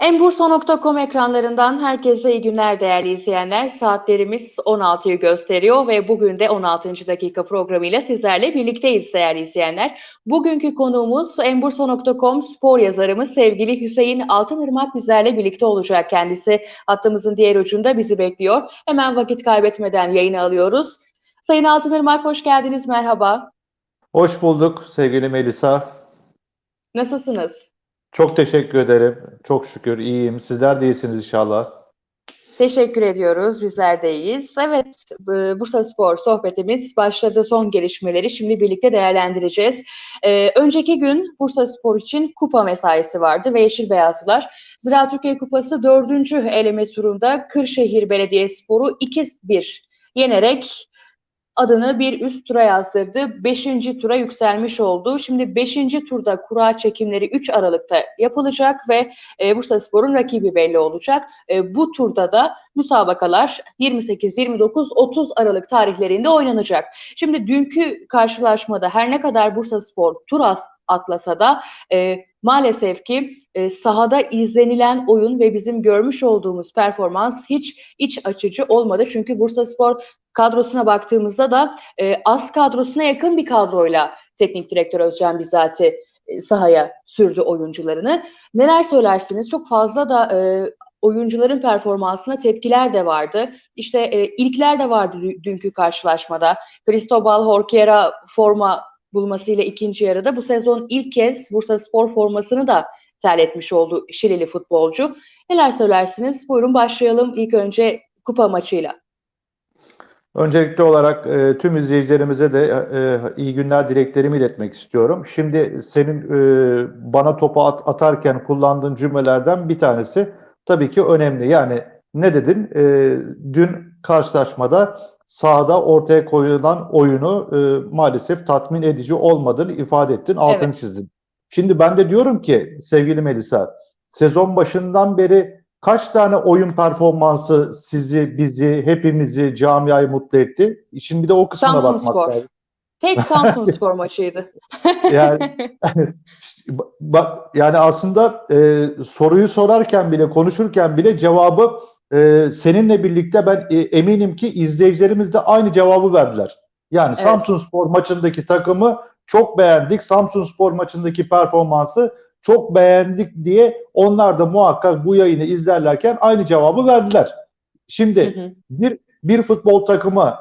Enbursa.com ekranlarından herkese iyi günler değerli izleyenler. Saatlerimiz 16'yı gösteriyor ve bugün de 16. dakika programıyla sizlerle birlikteyiz değerli izleyenler. Bugünkü konuğumuz Enbursa.com spor yazarımız sevgili Hüseyin Altınırmak bizlerle birlikte olacak kendisi. Hattımızın diğer ucunda bizi bekliyor. Hemen vakit kaybetmeden yayını alıyoruz. Sayın Altınırmak hoş geldiniz, merhaba. Hoş bulduk sevgili Melisa. Nasılsınız? Çok teşekkür ederim. Çok şükür iyiyim. Sizler de iyisiniz inşallah. Teşekkür ediyoruz. Bizler de iyiyiz. Evet, e, Bursa Spor sohbetimiz başladı. Son gelişmeleri şimdi birlikte değerlendireceğiz. Ee, önceki gün Bursa Spor için kupa mesaisi vardı ve Yeşil Beyazlılar Ziraat Türkiye Kupası 4. eleme turunda Kırşehir Belediyespor'u 2-1 yenerek adını bir üst tura yazdırdı. Beşinci tura yükselmiş oldu. Şimdi beşinci turda kura çekimleri 3 Aralık'ta yapılacak ve e, Bursa Spor'un rakibi belli olacak. E, bu turda da müsabakalar 28, 29, 30 Aralık tarihlerinde oynanacak. Şimdi dünkü karşılaşmada her ne kadar Bursa Spor tur atlasa da e, maalesef ki e, sahada izlenilen oyun ve bizim görmüş olduğumuz performans hiç iç açıcı olmadı. Çünkü Bursa Spor kadrosuna baktığımızda da e, az kadrosuna yakın bir kadroyla teknik direktör Özcan Bizati e, sahaya sürdü oyuncularını. Neler söylersiniz? Çok fazla da e, oyuncuların performansına tepkiler de vardı. İşte e, ilkler de vardı dünkü karşılaşmada. Cristobal Horquera forma bulmasıyla ikinci yarıda bu sezon ilk kez Bursa Spor formasını da terletmiş oldu Şilili futbolcu. Neler söylersiniz? Buyurun başlayalım ilk önce kupa maçıyla. Öncelikli olarak e, tüm izleyicilerimize de e, iyi günler dileklerimi iletmek istiyorum. Şimdi senin e, bana topu at, atarken kullandığın cümlelerden bir tanesi tabii ki önemli. Yani ne dedin? E, dün karşılaşmada sahada ortaya koyulan oyunu e, maalesef tatmin edici olmadığını ifade ettin, altını evet. çizdin. Şimdi ben de diyorum ki sevgili Melisa, sezon başından beri kaç tane oyun performansı sizi, bizi, hepimizi, camiayı mutlu etti? Şimdi bir de o kısmına Samsun bakmak Spor. lazım. Tek Samsun Spor maçıydı. yani bak yani aslında e, soruyu sorarken bile konuşurken bile cevabı e, seninle birlikte ben e, eminim ki izleyicilerimiz de aynı cevabı verdiler. Yani evet. Samsun Spor maçındaki takımı çok beğendik. Samsun Spor maçındaki performansı çok beğendik diye onlar da muhakkak bu yayını izlerlerken aynı cevabı verdiler. Şimdi hı hı. bir bir futbol takımı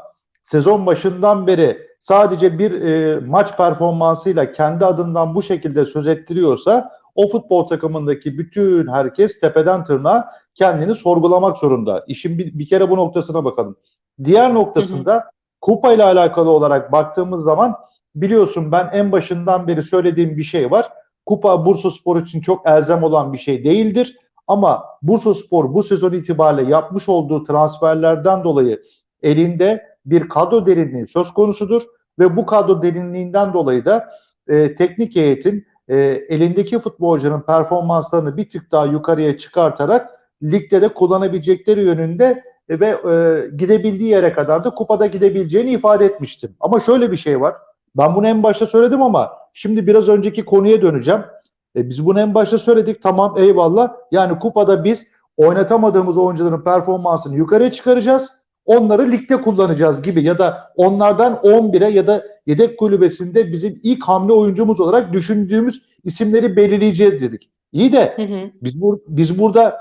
sezon başından beri sadece bir e, maç performansıyla kendi adından bu şekilde söz ettiriyorsa o futbol takımındaki bütün herkes tepeden tırnağa kendini sorgulamak zorunda. İşin bir, bir kere bu noktasına bakalım. Diğer noktasında kupa ile alakalı olarak baktığımız zaman biliyorsun ben en başından beri söylediğim bir şey var. Kupa Bursa Spor için çok elzem olan bir şey değildir. Ama Bursa Spor bu sezon itibariyle yapmış olduğu transferlerden dolayı elinde bir kadro derinliği söz konusudur. Ve bu kadro derinliğinden dolayı da e, teknik heyetin e, elindeki futbolcunun performanslarını bir tık daha yukarıya çıkartarak ligde de kullanabilecekleri yönünde e, ve e, gidebildiği yere kadar da kupada gidebileceğini ifade etmiştim. Ama şöyle bir şey var. Ben bunu en başta söyledim ama şimdi biraz önceki konuya döneceğim. E, biz bunu en başta söyledik. Tamam eyvallah. Yani kupada biz oynatamadığımız oyuncuların performansını yukarıya çıkaracağız. Onları ligde kullanacağız gibi ya da onlardan 11'e ya da yedek kulübesinde bizim ilk hamle oyuncumuz olarak düşündüğümüz isimleri belirleyeceğiz dedik. İyi de hı hı. biz bur biz burada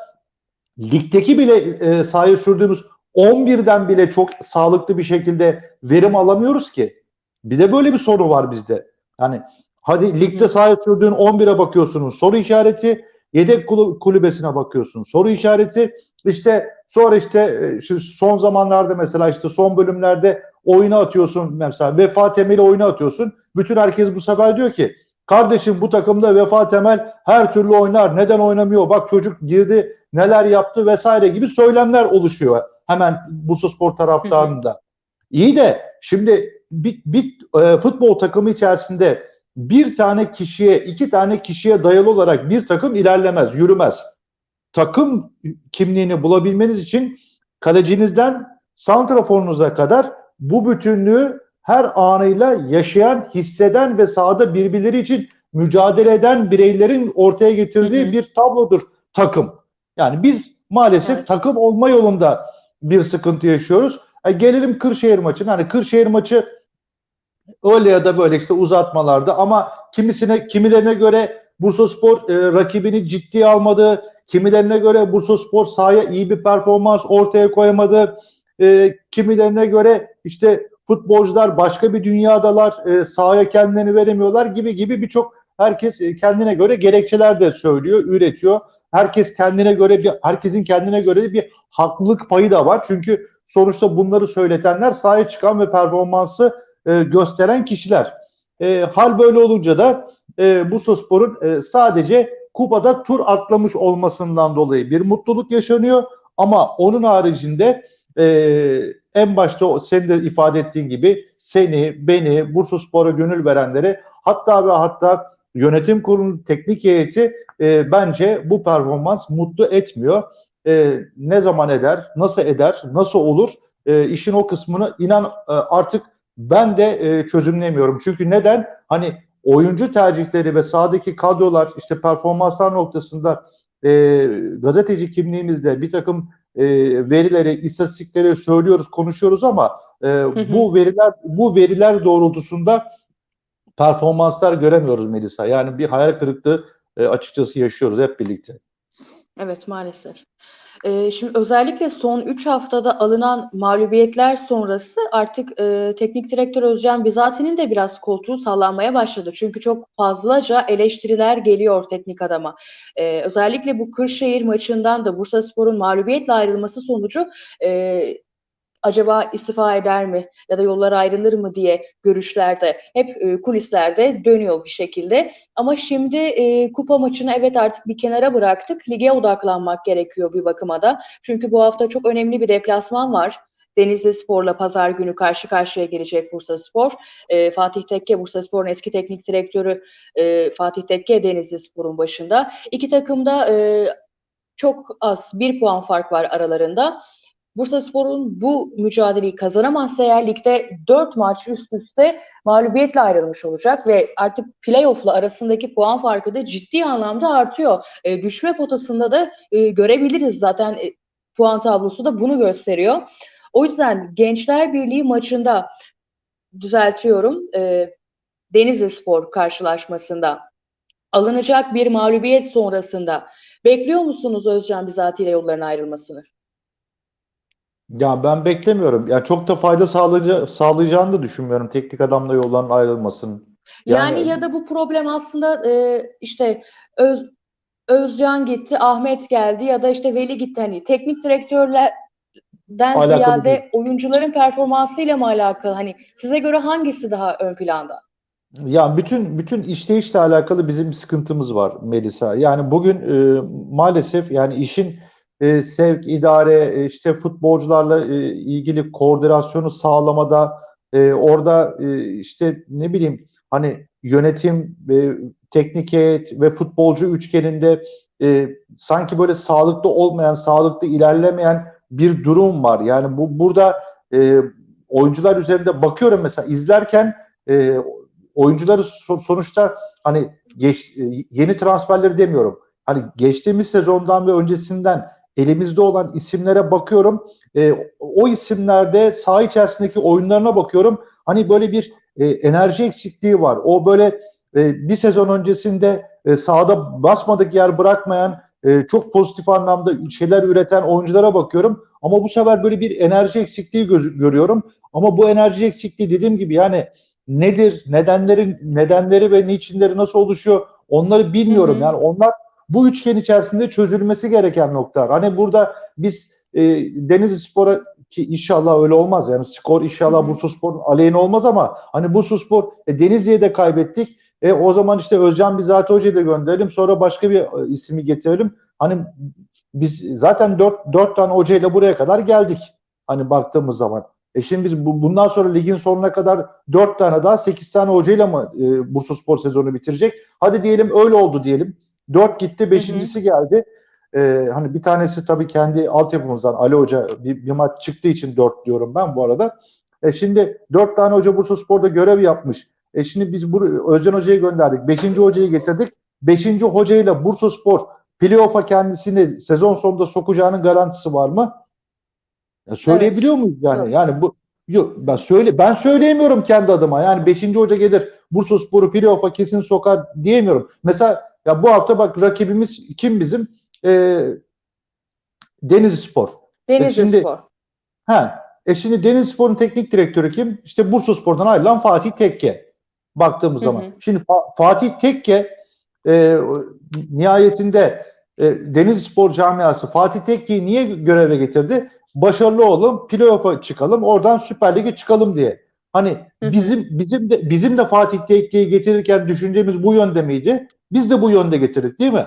ligdeki bile e, sahaya sürdüğümüz 11'den bile çok sağlıklı bir şekilde verim alamıyoruz ki. Bir de böyle bir soru var bizde. Yani hadi ligde sahaya sürdüğün 11'e bakıyorsunuz soru işareti, yedek kulübesine bakıyorsun soru işareti. İşte sonra işte şu son zamanlarda mesela işte son bölümlerde oyuna atıyorsun mesela Vefa Temel'i oyuna atıyorsun. Bütün herkes bu sefer diyor ki kardeşim bu takımda Vefa Temel her türlü oynar. Neden oynamıyor? Bak çocuk girdi neler yaptı vesaire gibi söylemler oluşuyor hemen Bursa Spor taraftarında. İyi de şimdi bir, bir e, futbol takımı içerisinde bir tane kişiye, iki tane kişiye dayalı olarak bir takım ilerlemez, yürümez. Takım kimliğini bulabilmeniz için kalecinizden santraforunuza kadar bu bütünlüğü her anıyla yaşayan, hisseden ve sahada birbirleri için mücadele eden bireylerin ortaya getirdiği hı hı. bir tablodur takım. Yani biz maalesef Evet. takım olma yolunda bir sıkıntı yaşıyoruz. E, gelelim Kırşehir maçına. Hani Kırşehir maçı öyle ya da böyle işte uzatmalarda ama kimisine kimilerine göre Bursaspor e, rakibini ciddiye almadı. Kimilerine göre Bursaspor sahaya iyi bir performans ortaya koyamadı. E, kimilerine göre işte futbolcular başka bir dünyadalar, e, sahaya kendilerini veremiyorlar gibi gibi birçok herkes e, kendine göre gerekçeler de söylüyor, üretiyor. Herkes kendine göre bir herkesin kendine göre bir haklılık payı da var. Çünkü sonuçta bunları söyletenler sahaya çıkan ve performansı e, gösteren kişiler. E, hal böyle olunca da e, Bursaspor'un e, sadece kupada tur atlamış olmasından dolayı bir mutluluk yaşanıyor. Ama onun haricinde e, en başta senin de ifade ettiğin gibi seni, beni, Bursaspor'a gönül verenleri hatta ve hatta yönetim kurulu teknik heyeti e, bence bu performans mutlu etmiyor. E, ne zaman eder, nasıl eder, nasıl olur e, işin o kısmını inan e, artık ben de e, çözümlemiyorum. Çünkü neden? Hani oyuncu tercihleri ve sahadaki kadrolar işte performanslar noktasında e, gazeteci kimliğimizde bir takım e, verileri, istatistikleri söylüyoruz, konuşuyoruz ama e, hı. bu veriler bu veriler doğrultusunda performanslar göremiyoruz Melisa. Yani bir hayal kırıklığı e, açıkçası yaşıyoruz hep birlikte. Evet maalesef. Ee, şimdi özellikle son 3 haftada alınan mağlubiyetler sonrası artık e, teknik direktör Özcan Bizati'nin de biraz koltuğu sallanmaya başladı. Çünkü çok fazlaca eleştiriler geliyor teknik adama. Ee, özellikle bu Kırşehir maçından da Bursaspor'un mağlubiyetle ayrılması sonucu e, acaba istifa eder mi ya da yollar ayrılır mı diye görüşlerde hep e, kulislerde dönüyor bir şekilde. Ama şimdi e, kupa maçını evet artık bir kenara bıraktık. Lige odaklanmak gerekiyor bir bakıma da. Çünkü bu hafta çok önemli bir deplasman var. Denizli Spor'la pazar günü karşı karşıya gelecek Bursaspor. E, Fatih Tekke, Bursaspor'un eski teknik direktörü e, Fatih Tekke Denizli Spor'un başında. İki takım da e, çok az bir puan fark var aralarında. Bursaspor'un bu mücadeleyi kazanamazsa eğer ligde 4 maç üst üste mağlubiyetle ayrılmış olacak ve artık playoff'la arasındaki puan farkı da ciddi anlamda artıyor. E, düşme potasında da e, görebiliriz zaten e, puan tablosu da bunu gösteriyor. O yüzden Gençler Birliği maçında düzeltiyorum e, Denizli Spor karşılaşmasında alınacak bir mağlubiyet sonrasında bekliyor musunuz Özcan Bizati ile yolların ayrılmasını? Ya ben beklemiyorum. Ya çok da fayda sağlayaca, sağlayacağını da düşünmüyorum teknik adamla yolların ayrılmasının. Yani, Yani- ya da bu problem aslında e, işte Öz, Özcan gitti, Ahmet geldi ya da işte Veli gitti. Hani teknik direktörlerden Alakalı ziyade değil. oyuncuların performansıyla mı alakalı? Hani size göre hangisi daha ön planda? Ya bütün bütün işleyişle alakalı bizim bir sıkıntımız var Melisa. Yani bugün e, maalesef yani işin e, sevk, idare, e, işte futbolcularla e, ilgili koordinasyonu sağlamada e, orada e, işte ne bileyim hani yönetim, e, teknik heyet ve futbolcu üçgeninde e, sanki böyle sağlıklı olmayan, sağlıklı ilerlemeyen bir durum var. Yani bu burada e, oyuncular üzerinde bakıyorum mesela izlerken e, oyuncuları so- sonuçta hani geç, e, yeni transferleri demiyorum. Hani geçtiğimiz sezondan ve öncesinden elimizde olan isimlere bakıyorum. E, o isimlerde saha içerisindeki oyunlarına bakıyorum. Hani böyle bir e, enerji eksikliği var. O böyle e, bir sezon öncesinde e, sahada basmadık yer bırakmayan e, çok pozitif anlamda şeyler üreten oyunculara bakıyorum. Ama bu sefer böyle bir enerji eksikliği göz- görüyorum. Ama bu enerji eksikliği dediğim gibi yani nedir, nedenleri, nedenleri ve niçinleri nasıl oluşuyor onları bilmiyorum. Hı hı. Yani onlar bu üçgen içerisinde çözülmesi gereken noktalar. Hani burada biz e, Denizli Spor'a ki inşallah öyle olmaz. Yani skor inşallah hı. Bursaspor'un aleyhine olmaz ama hani Bursaspor e, Denizli'ye de kaybettik. E, o zaman işte Özcan Bizati Hoca'yı da gönderelim. Sonra başka bir e, ismi getirelim. Hani biz zaten dört, dört tane hocayla buraya kadar geldik. Hani baktığımız zaman. E şimdi biz bu, bundan sonra ligin sonuna kadar 4 tane daha 8 tane hocayla mı e, Bursaspor sezonu bitirecek? Hadi diyelim öyle oldu diyelim. 4 gitti, beşincisi geldi. E, hani bir tanesi tabii kendi altyapımızdan Ali Hoca bir, bir maç çıktığı için 4 diyorum ben bu arada. E şimdi 4 tane hoca Bursaspor'da görev yapmış. E şimdi biz bu Özcan Hoca'yı gönderdik. 5. hocayı getirdik. 5. hocayla Bursaspor playoff'a kendisini sezon sonunda sokacağının garantisi var mı? Ya söyleyebiliyor muyuz yani? Yok. Yani bu yok ben söyle ben söyleyemiyorum kendi adıma. Yani 5. hoca gelir Bursaspor'u playoff'a kesin sokar diyemiyorum. Mesela ya bu hafta bak rakibimiz kim bizim? Ee, Denizlispor. Denizli şimdi- Spor. Ha, e şimdi Denizlispor'un teknik direktörü kim? İşte Bursaspor'dan ayrılan Fatih Tekke. Baktığımız Hı zaman. hı. Şimdi Fa- Fatih Tekke e, nihayetinde e, Denizlispor camiası Fatih Tekke'yi niye göreve getirdi? Başarılı olalım, playoff'a çıkalım, oradan Süper Lig'e çıkalım diye. Hani Hı hı. bizim bizim de bizim de Fatih Tekke'yi getirirken düşüncemiz bu yönde miydi? Biz de bu yönde getirdik değil mi?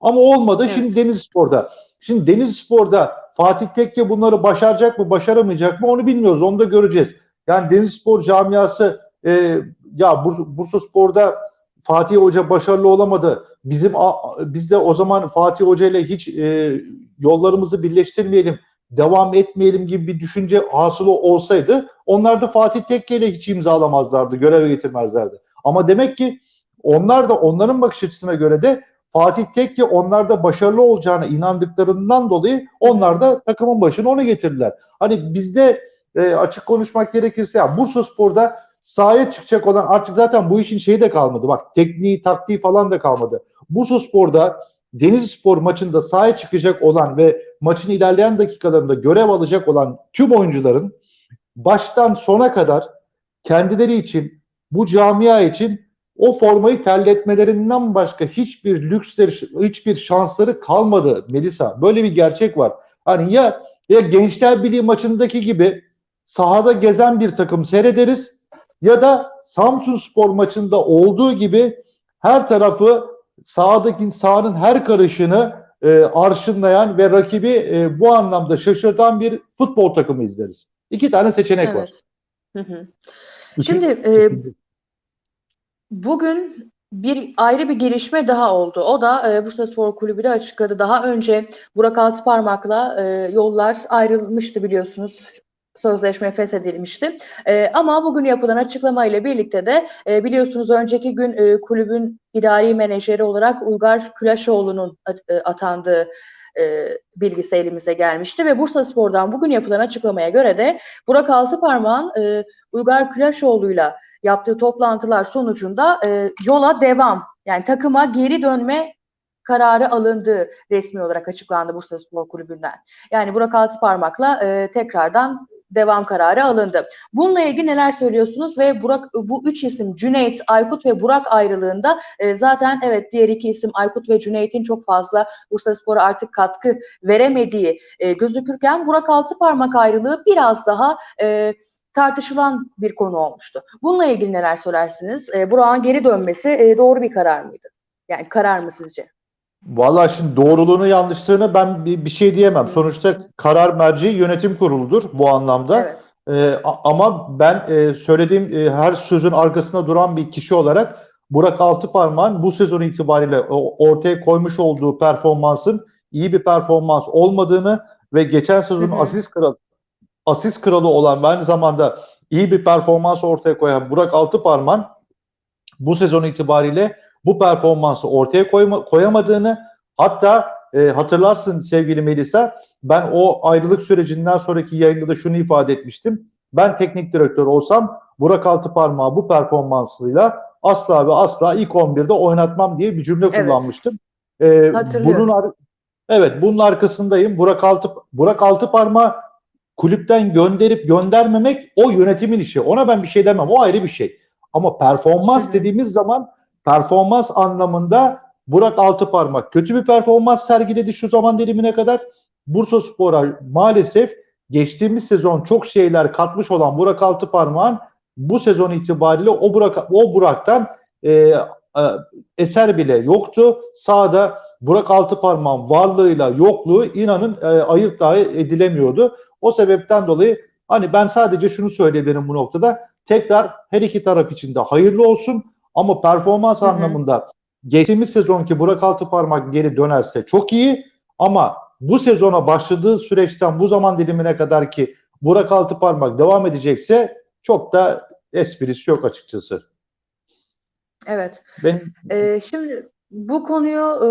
Ama olmadı. Evet. Şimdi Denizlispor'da. Şimdi Denizlispor'da Fatih Tekke bunları başaracak mı, başaramayacak mı onu bilmiyoruz. Onu da göreceğiz. Yani Denizlispor camiası e, ya Burs Bursaspor'da Fatih Hoca başarılı olamadı. Bizim biz de o zaman Fatih Hoca ile hiç e, yollarımızı birleştirmeyelim, devam etmeyelim gibi bir düşünce hasılı olsaydı onlar da Fatih Tekke ile hiç imzalamazlardı, göreve getirmezlerdi. Ama demek ki onlar da onların bakış açısına göre de Fatih Tekke onlarda başarılı olacağına inandıklarından dolayı onlar da takımın başına onu getirdiler. Hani bizde e, açık konuşmak gerekirse ya Bursaspor'da sahaya çıkacak olan artık zaten bu işin şeyi de kalmadı. Bak tekniği, taktiği falan da kalmadı. Bursaspor'da Denizlispor maçında sahaya çıkacak olan ve maçın ilerleyen dakikalarında görev alacak olan tüm oyuncuların baştan sona kadar kendileri için, bu camia için o formayı terletmelerinden başka hiçbir lüksleri, hiçbir şansları kalmadı Melisa. Böyle bir gerçek var. Hani ya ya Gençler Birliği maçındaki gibi sahada gezen bir takım seyrederiz ya da Samsun Spor maçında olduğu gibi her tarafı sahadaki sahanın her karışını e, arşınlayan ve rakibi e, bu anlamda şaşırtan bir futbol takımı izleriz. İki tane seçenek var. Evet. Hı hı. Üçü- Şimdi e, Bugün bir ayrı bir gelişme daha oldu. O da e, Bursa Spor Kulübü de açıkladı. Daha önce Burak Altıparmak'la e, yollar ayrılmıştı biliyorsunuz. Sözleşme feshedilmişti. E, ama bugün yapılan açıklama ile birlikte de e, biliyorsunuz önceki gün e, kulübün idari menajeri olarak Uygar Külaşoğlu'nun a- e, atandığı e, bilgisi elimize gelmişti ve Bursa Spor'dan bugün yapılan açıklamaya göre de Burak Altıparmak'ın e, Uygar Külaşoğlu'yla yaptığı toplantılar sonucunda e, yola devam yani takıma geri dönme kararı alındığı resmi olarak açıklandı Bursa Spor Kulübü'nden. Yani Burak Altıparmak'la e, tekrardan devam kararı alındı. Bununla ilgili neler söylüyorsunuz ve Burak bu üç isim Cüneyt, Aykut ve Burak ayrılığında e, zaten evet diğer iki isim Aykut ve Cüneyt'in çok fazla Bursa Spor'a artık katkı veremediği e, gözükürken Burak Altıparmak ayrılığı biraz daha e, tartışılan bir konu olmuştu. Bununla ilgili neler söylersiniz? E, Burak'ın geri dönmesi e, doğru bir karar mıydı? Yani karar mı sizce? Vallahi şimdi doğruluğunu yanlışlığını ben bir, bir şey diyemem. Sonuçta karar merci yönetim kuruludur bu anlamda. Evet. Ee, ama ben e, söylediğim e, her sözün arkasında duran bir kişi olarak Burak Altıparmak'ın bu sezon itibariyle o- ortaya koymuş olduğu performansın iyi bir performans olmadığını ve geçen sezonun asist kralı asist kralı olan ve aynı zamanda iyi bir performans ortaya koyan Burak Altıparmak'ın bu sezon itibariyle bu performansı ortaya koyma, koyamadığını hatta e, hatırlarsın sevgili Melisa ben o ayrılık sürecinden sonraki yayında da şunu ifade etmiştim. Ben teknik direktör olsam Burak Altıparmak'ı bu performansıyla asla ve asla ilk 11'de oynatmam diye bir cümle Evet. kullanmıştım. E, Hatırlıyorum. bunun evet bunun arkasındayım. Burak Altı Burak Altıparmak'ı kulüpten gönderip göndermemek o yönetimin işi. Ona ben bir şey demem. O ayrı bir şey. Ama performans dediğimiz zaman performans anlamında Burak Altıparmak kötü bir performans sergiledi şu zaman dilimine kadar. Bursa Spor'a maalesef geçtiğimiz sezon çok şeyler katmış olan Burak Altıparmak'ın bu sezon itibariyle o Burak o Burak'tan e, e, eser bile yoktu. Sahada Burak Altıparmak'ın varlığıyla yokluğu inanın e, ayırt dahi edilemiyordu. O sebepten dolayı hani ben sadece şunu söyleyebilirim bu noktada. Tekrar her iki taraf için de hayırlı olsun ama performans Hı hı. anlamında geçtiğimiz sezonki Burak Altıparmak geri dönerse çok iyi ama bu sezona başladığı süreçten bu zaman dilimine kadar ki Burak Altıparmak devam edecekse çok da esprisi yok açıkçası. Evet. Benim E, şimdi Bu konuyu e,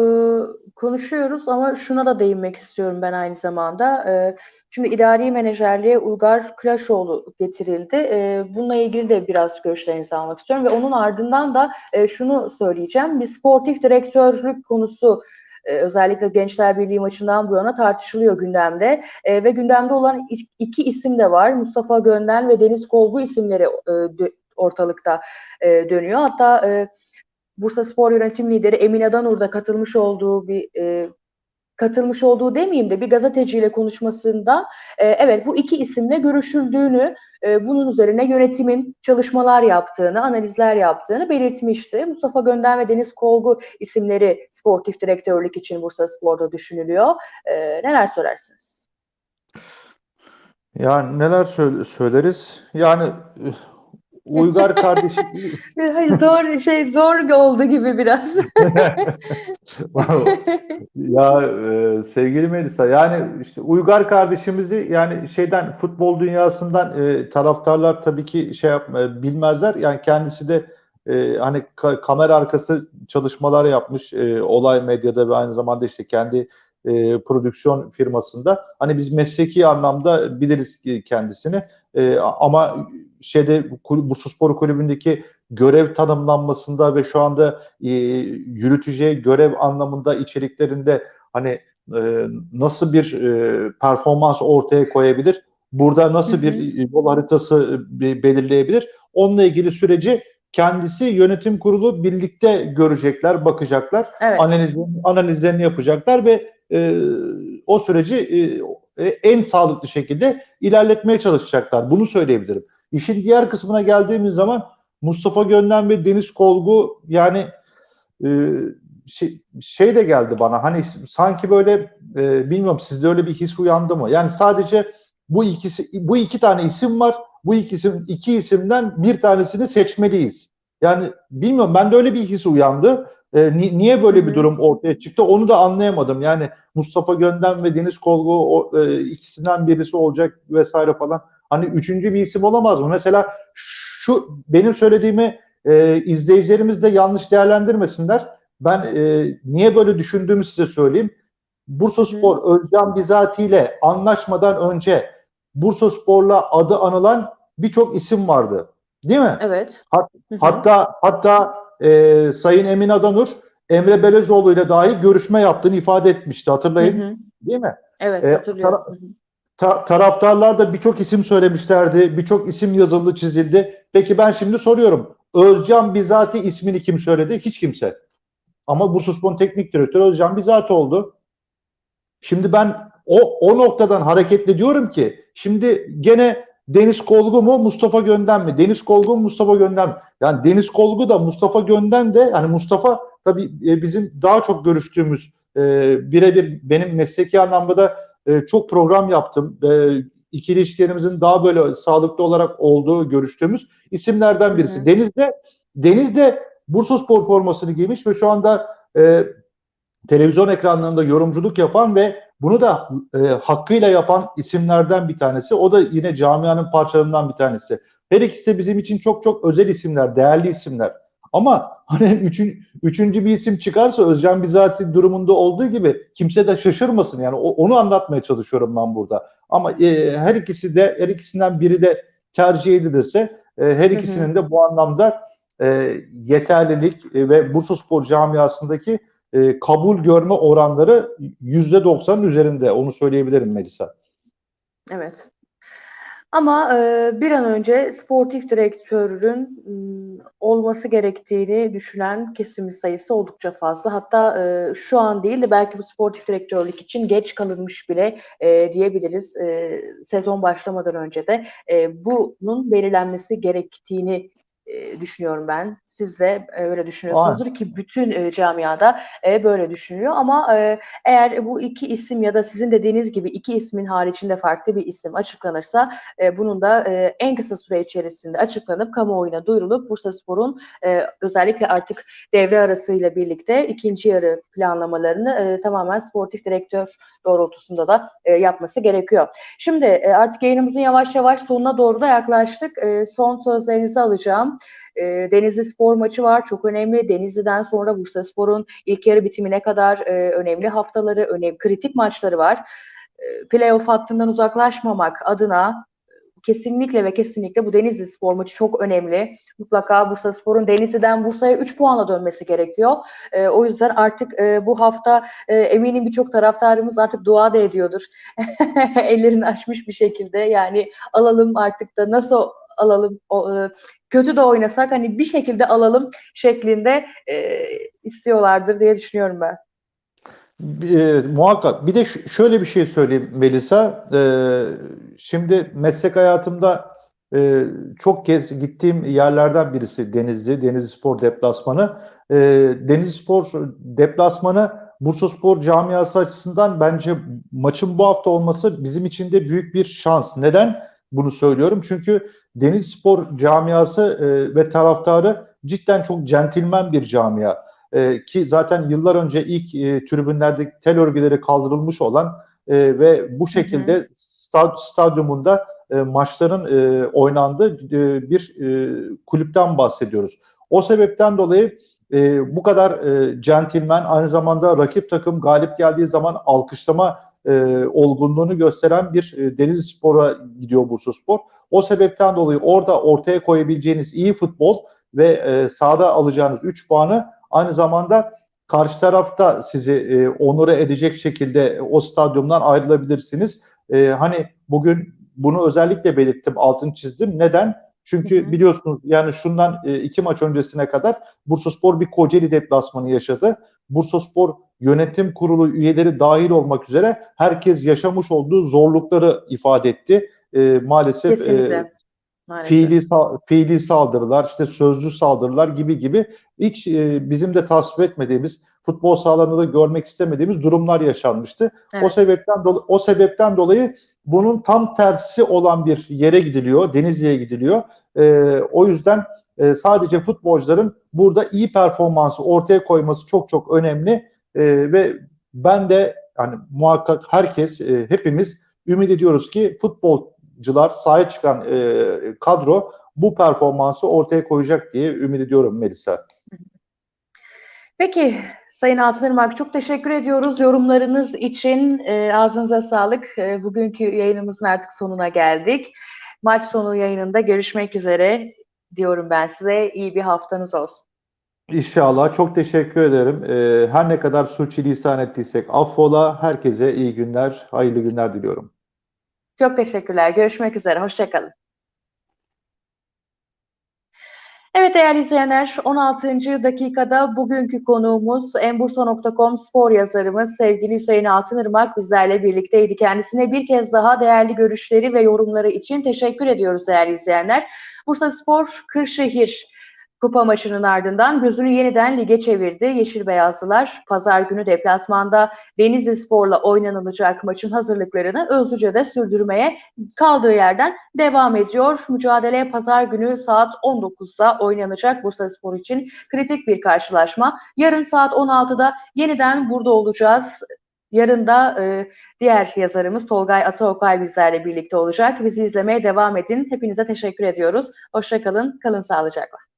konuşuyoruz ama şuna da değinmek istiyorum ben aynı zamanda. E, şimdi idari menajerliğe Uygar Kıraşoğlu getirildi. E, bununla ilgili de biraz görüşlerinizi almak istiyorum ve onun ardından da e, şunu söyleyeceğim. Bir sportif direktörlük konusu e, özellikle Gençler Birliği maçından bu yana tartışılıyor gündemde e, ve gündemde olan iki isim de var. Mustafa Gönden ve Deniz Kolgu isimleri e, ortalıkta e, dönüyor. Hatta e, Bursa Spor Yönetim Lideri Emine Danur da katılmış olduğu bir e, katılmış olduğu demeyeyim de bir gazeteciyle konuşmasında e, evet bu iki isimle görüşüldüğünü, e, bunun üzerine yönetimin çalışmalar yaptığını, analizler yaptığını belirtmişti. Mustafa Gönden ve Deniz Kolgu isimleri sportif direktörlük için Bursa Spor'da düşünülüyor. E, neler söylersiniz? Ya neler söyleriz? Yani Uygar kardeşim. Hayır zor şey zor oldu gibi biraz. ya e, sevgili Melisa yani işte Uygar kardeşimizi yani şeyden futbol dünyasından e, taraftarlar tabii ki şey yapma, bilmezler. Yani kendisi de e, hani ka- kamera arkası çalışmalar yapmış e, olay medyada ve aynı zamanda işte kendi e, prodüksiyon firmasında. Hani biz mesleki anlamda biliriz kendisini. E, ama şeyde Bursa Spor Kulübü'ndeki görev tanımlanmasında ve şu anda e, yürüteceği görev anlamında içeriklerinde hani e, nasıl bir e, performans ortaya koyabilir? Burada nasıl bir yol haritası e, belirleyebilir? Onunla ilgili süreci kendisi yönetim kurulu birlikte görecekler, bakacaklar, evet. analizlerini, analizlerini yapacaklar ve e, o süreci e, en sağlıklı şekilde ilerletmeye çalışacaklar. Bunu söyleyebilirim. İşin diğer kısmına geldiğimiz zaman Mustafa Gönden ve Deniz Kolgu yani e, şey, şey de geldi bana hani sanki böyle e, bilmiyorum sizde öyle bir his uyandı mı? Yani sadece bu ikisi bu iki tane isim var. Bu ikisi iki isimden bir tanesini seçmeliyiz. Yani bilmiyorum ben de öyle bir his uyandı. E, ni, niye böyle bir durum ortaya çıktı onu da anlayamadım. Yani Mustafa Gönden ve Deniz Kolgu o, e, ikisinden birisi olacak vesaire falan. Hani üçüncü bir isim olamaz mı? Mesela şu benim söylediğimi e, izleyicilerimiz de yanlış değerlendirmesinler. Ben e, niye böyle düşündüğümü size söyleyeyim. Bursa Spor Özcan Bizati ile anlaşmadan önce Bursa Spor'la adı anılan birçok isim vardı. Değil mi? Evet. Hat, hatta hatta e, Sayın Emin Adanur Emre Belezoğlu ile dahi görüşme yaptığını ifade etmişti. Hatırlayın. Hı hı. Değil mi? Evet, e, hatırlıyorum. Tara- ta- taraftarlar da birçok isim söylemişlerdi. Birçok isim yazıldı, çizildi. Peki ben şimdi soruyorum. Özcan Bizati ismini kim söyledi? Hiç kimse. Ama Bursaspor Teknik Direktörü Özcan Bizati oldu. Şimdi ben o, o noktadan hareketle diyorum ki şimdi gene Deniz Kolgu mu Mustafa Gönden mi? Deniz Kolgu mu Mustafa Gönden mi? Yani Deniz Kolgu da Mustafa Gönden de yani Mustafa tabii e, bizim daha çok görüştüğümüz e, birebir benim mesleki anlamda e, çok program yaptım. E, ikili ilişkilerimizin daha böyle sağlıklı olarak olduğu görüştüğümüz isimlerden birisi. Hı Deniz de Deniz de Bursa Spor formasını giymiş ve şu anda e, televizyon ekranlarında yorumculuk yapan ve bunu da e, hakkıyla yapan isimlerden bir tanesi. O da yine camianın parçalarından bir tanesi. Her ikisi de bizim için çok çok özel isimler, değerli isimler. Ama hani üçün, üçüncü bir isim çıkarsa Özcan Bizati durumunda olduğu gibi kimse de şaşırmasın. Yani o, onu anlatmaya çalışıyorum ben burada. Ama e, her ikisi de her ikisinden biri de tercih edilirse e, her ikisinin hı hı. de bu anlamda e, yeterlilik ve Bursa Spor camiasındaki e, kabul görme oranları yüzde doksanın üzerinde. Onu söyleyebilirim Melisa. Evet. Ama e, bir an önce sportif direktörün m, olması gerektiğini düşünen kesim sayısı oldukça fazla. Hatta e, şu an değil de belki bu sportif direktörlük için geç kalınmış bile e, diyebiliriz. E, sezon başlamadan önce de e, bunun belirlenmesi gerektiğini düşünüyorum ben. Siz de e, öyle düşünüyorsunuzdur ki bütün e, camiada e, böyle düşünüyor. Ama e, eğer bu iki isim ya da sizin dediğiniz gibi iki ismin haricinde farklı bir isim açıklanırsa e, bunun da e, en kısa süre içerisinde açıklanıp kamuoyuna duyurulup Bursaspor'un e, özellikle artık devre arasıyla birlikte ikinci yarı planlamalarını e, tamamen sportif direktör doğrultusunda da e, yapması gerekiyor. Şimdi e, artık yayınımızın yavaş yavaş sonuna doğru da yaklaştık. E, son sözlerinizi alacağım. E, Denizli Spor maçı var. Çok önemli. Denizli'den sonra Bursaspor'un ilk yarı bitimine kadar e, önemli haftaları, önemli kritik maçları var. E, playoff hattından uzaklaşmamak adına kesinlikle ve kesinlikle bu Denizli Spor maçı çok önemli. Mutlaka Bursaspor'un Denizli'den Bursa'ya 3 puanla dönmesi gerekiyor. E, o yüzden artık e, bu hafta e, eminim birçok taraftarımız artık dua da ediyordur. Ellerini açmış bir şekilde yani alalım artık da nasıl alalım o, e, kötü de oynasak hani bir şekilde alalım şeklinde e, istiyorlardır diye düşünüyorum ben. E, muhakkak. Bir de şöyle bir şey söyleyeyim Melisa. E, şimdi meslek hayatımda e, çok kez gittiğim yerlerden birisi Denizli, Denizli Spor deplasmanı. E, Denizli Spor deplasmanı Bursaspor camiası açısından bence maçın bu hafta olması bizim için de büyük bir şans. Neden bunu söylüyorum? Çünkü Denizli Spor camiası e, ve taraftarı cidden çok centilmen bir camia. E, ki zaten yıllar önce ilk e, tribünlerdeki tel örgüleri kaldırılmış olan e, ve bu şekilde stad, stadyumunda e, maçların e, oynandığı e, bir e, kulüpten bahsediyoruz. O sebepten dolayı e, bu kadar e, centilmen aynı zamanda rakip takım galip geldiği zaman alkışlama e, olgunluğunu gösteren bir e, Denizli Spor'a gidiyor Bursaspor. O sebepten dolayı orada ortaya koyabileceğiniz iyi futbol ve e, sahada alacağınız 3 puanı aynı zamanda karşı tarafta sizi e, onure edecek şekilde o stadyumdan ayrılabilirsiniz. E, hani bugün bunu özellikle belirttim, altını çizdim. Neden? Çünkü Hı hı. biliyorsunuz yani şundan e, iki maç öncesine kadar Bursaspor bir Kocaeli deplasmanı yaşadı. Bursaspor yönetim kurulu üyeleri dahil olmak üzere herkes yaşamış olduğu zorlukları ifade etti. E, maalesef e, Kesinlikle. Maalesef. fiili fiili saldırılar, işte sözlü saldırılar gibi gibi hiç e, bizim de tasvip etmediğimiz, futbol sahalarında da görmek istemediğimiz durumlar yaşanmıştı. O Evet. sebepten dolayı o sebepten dolayı bunun tam tersi olan bir yere gidiliyor, Denizli'ye gidiliyor. E, o yüzden e, sadece futbolcuların burada iyi performansı ortaya koyması çok çok önemli E, ve ben de yani muhakkak herkes, e, hepimiz ümit ediyoruz ki futbolcular sahaya çıkan e, kadro bu performansı ortaya koyacak diye ümit ediyorum Melisa. Peki Sayın Altınırmak çok teşekkür ediyoruz yorumlarınız için. E, ağzınıza sağlık. E, bugünkü yayınımızın artık sonuna geldik. Maç sonu yayınında görüşmek üzere diyorum ben size. İyi bir haftanız olsun. İnşallah. Çok teşekkür ederim. E, her ne kadar suçilisan ettiysek affola. Herkese iyi günler, hayırlı günler diliyorum. Çok teşekkürler. Görüşmek üzere. Hoşçakalın. Evet değerli izleyenler 16. dakikada bugünkü konuğumuz Enbursa.com spor yazarımız sevgili Hüseyin Altınırmak bizlerle birlikteydi. Kendisine bir kez daha değerli görüşleri ve yorumları için teşekkür ediyoruz değerli izleyenler. Bursa Spor Kırşehir Kupa maçının ardından gözünü yeniden lige çevirdi. Yeşil Beyazlılar pazar günü deplasmanda Denizli Spor'la oynanılacak maçın hazırlıklarını Özlüce'de sürdürmeye kaldığı yerden devam ediyor. Mücadele pazar günü saat 19'da oynanacak Bursa Spor için kritik bir karşılaşma. Yarın saat 16'da yeniden burada olacağız. Yarın da e, diğer yazarımız Tolgay Ataokay bizlerle birlikte olacak. Bizi izlemeye devam edin. Hepinize teşekkür ediyoruz. Hoşçakalın, kalın sağlıcakla.